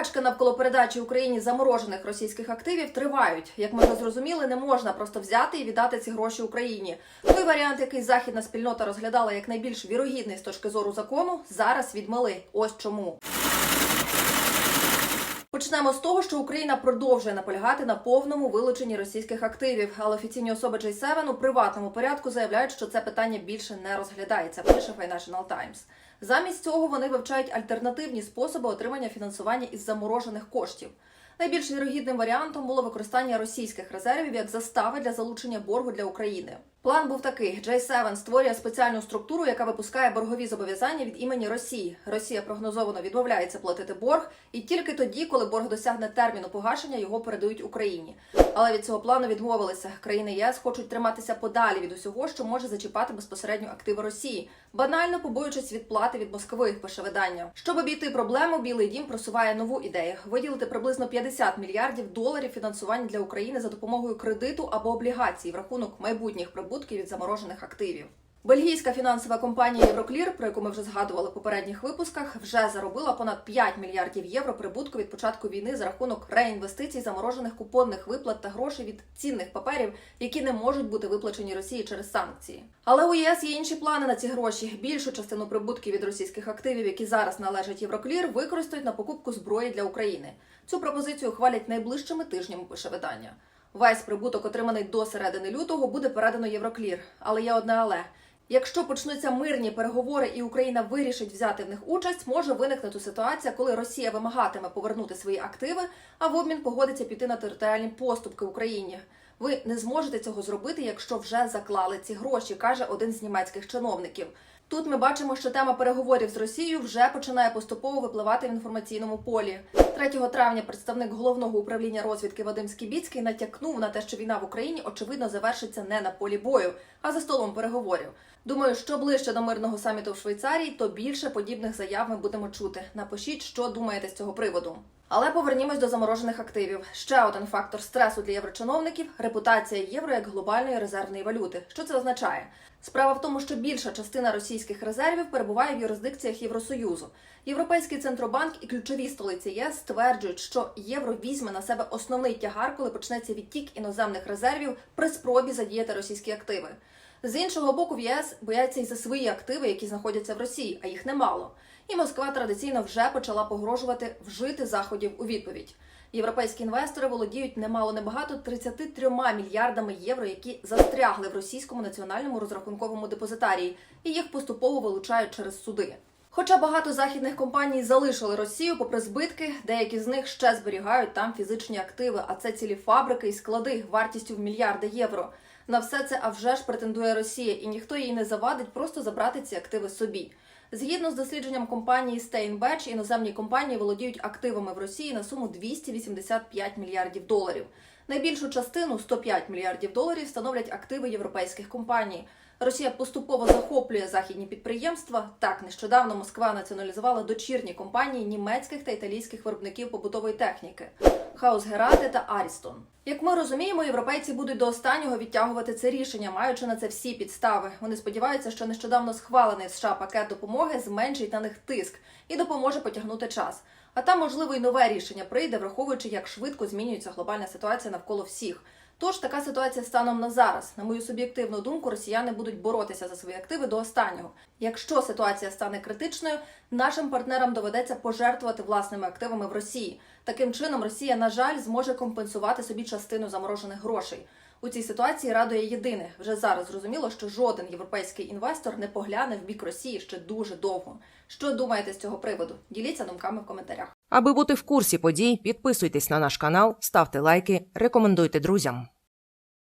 Суперечки навколо передачі Україні заморожених російських активів тривають. Як ми вже зрозуміли, не можна просто взяти і віддати ці гроші Україні. Той варіант, який західна спільнота розглядала як найбільш вірогідний з точки зору закону, зараз відмели. Ось чому. Почнемо з того, що Україна продовжує наполягати на повному вилученні російських активів, але офіційні особи J7 у приватному порядку заявляють, що це питання більше не розглядається. Пише Financial Times. Замість цього вони вивчають альтернативні способи отримання фінансування із заморожених коштів. Найбільш вірогідним варіантом було використання російських резервів як застави для залучення боргу для України. План був такий: J7 створює спеціальну структуру, яка випускає боргові зобов'язання від імені Росії. Росія прогнозовано відмовляється платити борг, і тільки тоді, коли борг досягне терміну погашення, його передають Україні. Але від цього плану відмовилися. Країни ЄС хочуть триматися подалі від усього, що може зачіпати безпосередньо активи Росії, банально побоюючись відплати від Москви. Пише видання. Щоб обійти проблему, Білий Дім просуває нову ідею: виділити приблизно 50 мільярдів доларів фінансування для України за допомогою кредиту або облігацій в рахунок майбутніх прибутків від заморожених активів. Бельгійська фінансова компанія Євроклір, про яку ми вже згадували в попередніх випусках, вже заробила понад 5 мільярдів євро прибутку від початку війни за рахунок реінвестицій заморожених купонних виплат та грошей від цінних паперів, які не можуть бути виплачені Росії через санкції. Але у ЄС є інші плани на ці гроші. Більшу частину прибутків від російських активів, які зараз належать Євроклір, використають на покупку зброї для України. Цю пропозицію хвалять найближчими тижнями. Пише видання. Весь прибуток, отриманий до середини лютого, буде передано Євроклір. Але є одне але. Якщо почнуться мирні переговори і Україна вирішить взяти в них участь, може виникнути ситуація, коли Росія вимагатиме повернути свої активи, а в обмін погодиться піти на територіальні поступки Україні. Ви не зможете цього зробити, якщо вже заклали ці гроші, каже один з німецьких чиновників. Тут ми бачимо, що тема переговорів з Росією вже починає поступово випливати в інформаційному полі. 3 травня представник головного управління розвідки Вадим Скібіцький натякнув на те, що війна в Україні очевидно завершиться не на полі бою, а за столом переговорів. Думаю, що ближче до мирного саміту в Швейцарії, то більше подібних заяв ми будемо чути. Напишіть, що думаєте з цього приводу. Але повернімось до заморожених активів. Ще один фактор стресу для єврочиновників репутація євро як глобальної резервної валюти. Що це означає? Справа в тому, що більша частина російських резервів перебуває в юрисдикціях Євросоюзу. Європейський центробанк і ключові столиці ЄС стверджують, що євро візьме на себе основний тягар, коли почнеться відтік іноземних резервів при спробі задіяти російські активи. З іншого боку, в ЄС бояться і за свої активи, які знаходяться в Росії, а їх немало. І Москва традиційно вже почала погрожувати вжити заходів у відповідь. Європейські інвестори володіють немало небагато 33 мільярдами євро, які застрягли в російському національному розрахунковому депозитарії, і їх поступово вилучають через суди. Хоча багато західних компаній залишили Росію, попри збитки, деякі з них ще зберігають там фізичні активи, а це цілі фабрики і склади вартістю в мільярди євро. На все це а вже ж претендує Росія, і ніхто їй не завадить просто забрати ці активи собі. Згідно з дослідженням компанії Steinbach, іноземні компанії володіють активами в Росії на суму 285 мільярдів доларів. Найбільшу частину 105 мільярдів доларів становлять активи європейських компаній. Росія поступово захоплює західні підприємства. Так нещодавно Москва націоналізувала дочірні компанії німецьких та італійських виробників побутової техніки Хаусгерати та Арістон. Як ми розуміємо, європейці будуть до останнього відтягувати це рішення, маючи на це всі підстави. Вони сподіваються, що нещодавно схвалений США пакет допомоги зменшить на них тиск і допоможе потягнути час. А там, можливо, і нове рішення прийде, враховуючи, як швидко змінюється глобальна ситуація навколо всіх. Тож така ситуація станом на зараз. На мою суб'єктивну думку, росіяни будуть боротися за свої активи до останнього. Якщо ситуація стане критичною, нашим партнерам доведеться пожертвувати власними активами в Росії. Таким чином, Росія, на жаль, зможе компенсувати собі частину заморожених грошей. У цій ситуації радує єдине вже зараз зрозуміло, що жоден європейський інвестор не погляне в бік Росії ще дуже довго. Що думаєте з цього приводу? Діліться думками в коментарях. Аби бути в курсі подій, підписуйтесь на наш канал, ставте лайки, рекомендуйте друзям.